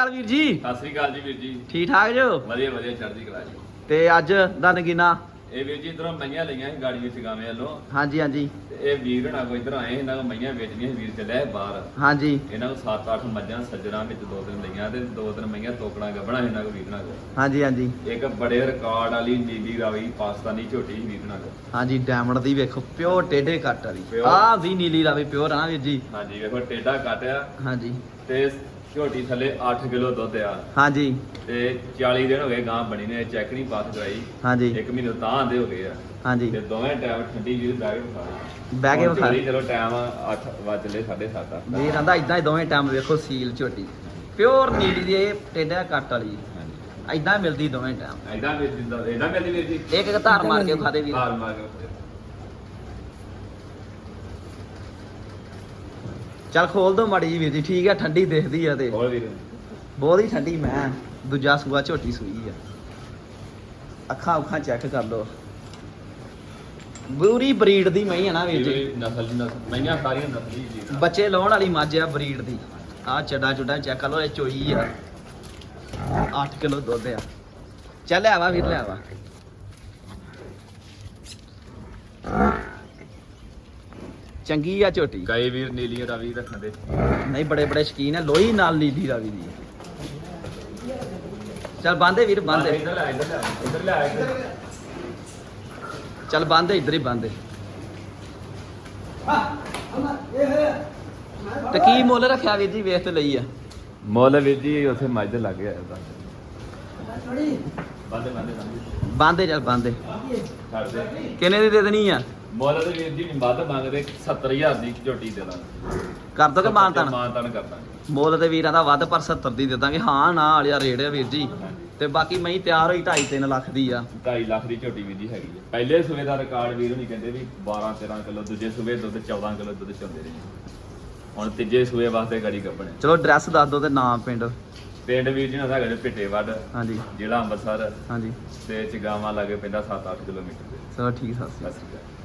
ਚੱਲ ਵੀਰ ਜੀ। ਸਤਿ ਸ੍ਰੀ ਅਕਾਲ ਜੀ ਵੀਰ ਜੀ। ਠੀਕ ਠਾਕ ਜੋ? ਵਧੀਆ ਵਧੀਆ ਚੜ੍ਹਦੀ ਕਲਾ ਜੀ। ਤੇ ਅੱਜ ਦਾ ਨਗੀਨਾ ਇਹ ਵੀਰ ਜੀ ਇਧਰੋਂ ਮਈਆਂ ਲਈਆਂ ਸੀ ਗਾੜੀ ਵਿੱਚ ਗਾਵੇਂ ਵੱਲੋਂ। ਹਾਂਜੀ ਹਾਂਜੀ। ਤੇ ਇਹ ਵੀਰ ਹਣਾ ਕੋ ਇਧਰ ਆਏ ਇਹਨਾਂ ਕੋ ਮਈਆਂ ਵੇਚਣੀਆਂ ਸੀ, ਵੀਰ ਚੱਲਿਆ ਸੀ ਬਾਹਰ। ਹਾਂਜੀ। ਇਹਨਾਂ ਕੋ 7-8 ਮੱਝਾਂ ਸੱਜਣਾ ਵਿੱਚ ਦੋ ਤਿੰਨ ਲਈਆਂ ਤੇ ਦੋ ਤਿੰਨ ਮਈਆਂ ਤੋਕੜਾਂ ਗੱਬਣਾ ਇਹਨਾਂ ਕੋ ਵੀਰਨਾ ਕੋ ਹਾਂਜੀ ਹਾਂਜੀ। ਇੱਕ ਬੜੇ ਰਿਕਾਰਡ ਵਾਲੀ ਨੀਲੀ ਰਾਵੀ ਪਾਕਿਸਤਾਨੀ ਝੋਟੀ ਸੀ ਵੀਰਨਾ ਕੋ ਹਾਂਜੀ ਡਾਇਮੰਡ ਦੀ ਵੇਖੋ ਪਿਓਰ ਟੇਢੇ ਕੱਟ ਵਾਲੀ। Pure। ਆਹ ਦੀ ਨੀਲੀ ਰਾਵੀ ਪਿਓਰ ਆ ਵੀਰ ਜੀ। ਹਾਂਜੀ ਵੇਖੋ ਟੇਡਾ ਕਾਟਿਆ ਹਾਂਜੀ। ਤੇ ਝੋਟੀ ਥੱਲੇ 8 ਕਿਲੋ ਦੁੱਧ ਆ। ਹਾਂਜੀ। ਤੇ 40 ਦਿਨ ਹੋ ਗਏ ਗਾਂ ਬਣੀ ਨੇ ਚੈੱਕ ਨਹੀਂ ਪਾਸ ਕਰਾਈ ਹਾਂਜੀ। ਇੱਕ ਮਹੀਨੇ ਤਾਂ ਆਂਦੇ ਹੋ ਗਏ ਆ। ਹਾਂਜੀ। ਤੇ ਦੋਵੇਂ ਟਾਈਮ ਠੰਡੀ ਜੀ ਬਹਿ ਕੇ ਵਿਖਾ ਬਹਿ ਕੇ ਵਿਖਾ ਚਲੀ ਟਾਈਮ 8 ਵਜੇ 7:30 ਵੀਰ ਕਹਿੰਦਾ ਇਦਾਂ ਹੀ ਦੋਵੇਂ ਟਾਈਮ ਵੇਖੋ ਸੀਲ ਝੋਟੀ। ਪਿਓਰ ਨੀਲੀ ਦੀ ਇਹ ਟੇਢਾ ਕੱਟ ਵਾਲੀ। ਇਦਾਂ ਮਿਲਦੀ ਦੋਵੇਂ ਟਾਈਮ ਐਦਾਂ ਮੇਰੀ ਵੀਰ ਜੀ। ਇੱਕ ਇੱਕ ਧਾਰ ਮਾਰ ਕੇ ਵਿਖਾ ਦੇ ਵੀਰ। ਹਾਰ ਮਾਰ ਕੇ ਚੱਲ ਖੋਲ ਦੋ ਮਾੜੀ ਜੀ ਵੀਰ ਜੀ ਠੀਕ ਆ ਠੰਡੀ ਦਿਖਦੀ ਆ ਤੇ। ਹੋਰ ਵੀਰ। ਬਹੁਤ ਹੀ ਠੰਡੀ ਮੈਂ। ਦੂਜਾ ਸੂਆ ਝੋਟੀ ਸੂਈ ਆ। ਅੱਖਾਂ ਅੱਖਾਂ ਚੈੱਕ ਕਰ ਲੋ ਬੂਰੀ ਬਰੀਡ ਦੀ ਮਈ ਆ ਨਾ ਵੀਰ ਜੀ। ਨਸਲ ਦੀ ਨਸਲ ਮਈਆਂ ਸਾਰੀਆਂ ਨਸਲੀ ਜੀ ਬੱਚੇ ਲਾਉਣ ਵਾਲੀ ਮੱਝ ਆ ਬਰੀਡ ਦੀ। ਆ ਚੱਡਾ ਚੁੱਡਾ ਚੈੱਕ ਕਰ ਲੋ ਇਹ ਚੋਈ ਆ। 8 ਕਿਲੋ ਦੁੱਧ ਆ। ਚੱਲ ਆਵਾ ਵੀਰ ਲੈ ਆਵਾ ਚੰਗੀ ਆ ਝੋਟੀ। ਗਾਏ ਵੀਰ ਨੀਲੀ ਰਵੀ ਰੱਖਣ ਦੇ। ਨਹੀਂ ਬੜੇ ਬੜੇ ਸ਼ਕੀਨ ਆ। ਲੋਹੀ ਨਾਲ ਨੀਲੀ ਰਾਵੀ ਦੀ। ਚੱਲ ਬੰਦੇ ਵੀਰ ਬੰਦੇ ਇੱਧਰ ਲੈ ਇੱਧਰ ਲੈ ਇੱਧਰ ਲੈ ਇੱਧਰ ਚੱਲ ਬੰਦੇ ਇੱਧਰ ਹੀ ਬੰਦੇ ਤੇ ਕੀ ਮੁੱਲ ਰੱਖਿਆ ਵੀਰ ਜੀ ਵੇਖ ਤੇ ਲਈ ਆ? ਮੁੱਲ ਵੀਰ ਜੀ ਉੱਥੇ ਮੱਝ ਲੱਗ ਗਿਆ ਬੰਦੇ ਬੰਦੇ ਬੰਦੇ ਬੰਦੇ ਚੱਲ ਬੰਦੇ ਛੱਡ ਦੇ। ਕਿੰਨੇ ਦੀ ਦੇ ਦੇਣੀ ਆ? ਮੁੱਲ ਤੇ ਵੀਰ ਜੀ ਵੱਧ ਮੰਗਦੇ 70000 ਦੀ ਝੋਟੀ ਦੇ ਦਾਂਗੇ। ਕਰ ਦੋਗੇ ਮਾਨਤਾਨ ਮਾਨਤਾਨ ਕਰਦਾ ਮੁੱਲ ਤੇ ਵੀਰਾਂ ਦਾ ਵੱਧ ਪਰ 70 ਦੀ ਦੇ ਦਾਂਗੇ। ਹਾਂ ਨਾ ਵਾਲਿਆ ਰੇਟ ਆ ਵੀਰ ਜੀ। ਤੇ ਬਾਕੀ ਮੈਂ ਤਿਆਰ ਹੋਈ 2.5 3 ਲੱਖ ਦੀ ਆ। 2.5 ਲੱਖ ਦੀ ਝੋਟੀ ਵੀਰ ਜੀ ਹੈਗੀ ਹੈ ਪਹਿਲੇ ਸੂਏ ਦਾ ਰਿਕਾਰਡ ਵੀਰ ਨਹੀਂ ਕਹਿੰਦੇ ਵੀ 12 13 ਕਿਲੋ ਦੂਜੇ ਸੂਏ ਦੁੱਧ 14 ਕਿਲੋ ਦੁੱਧ ਚੋਂਦੇ ਰਹੇ। ਹੁਣ ਤੀਜੇ ਸੂਏ ਵਾਸਤੇ ਗੜੀ ਕੱਪਣੇ। ਚਲੋ ਐਡਰੈਸ ਦੱਸ ਦਿਓ ਤੇ ਨਾਮ ਪਿੰਡ। ਪਿੰਡ ਵੀਰ ਜੀ ਨਾਲ ਹੈਗਾ ਜੀ ਭਿੱਟੇ ਵੱਡ ਹਾਂਜੀ। ਜ਼ਿਲ੍ਹਾ ਅੰਮ੍ਰਿਤਸਰ। ਹਾਂਜੀ। ਤੇ ਚਗਾਵਾਂ ਲਾਗੇ ਪੈਂਦਾ 7-8 ਕਿਲੋਮੀਟਰ ਦੇ ਚਲੋ ਠੀਕ ਸਤਿ ਸ਼੍ਰੀ ਅਕਾਲ। ਸਤਿ ਸ਼੍ਰੀ ਅਕਾਲ।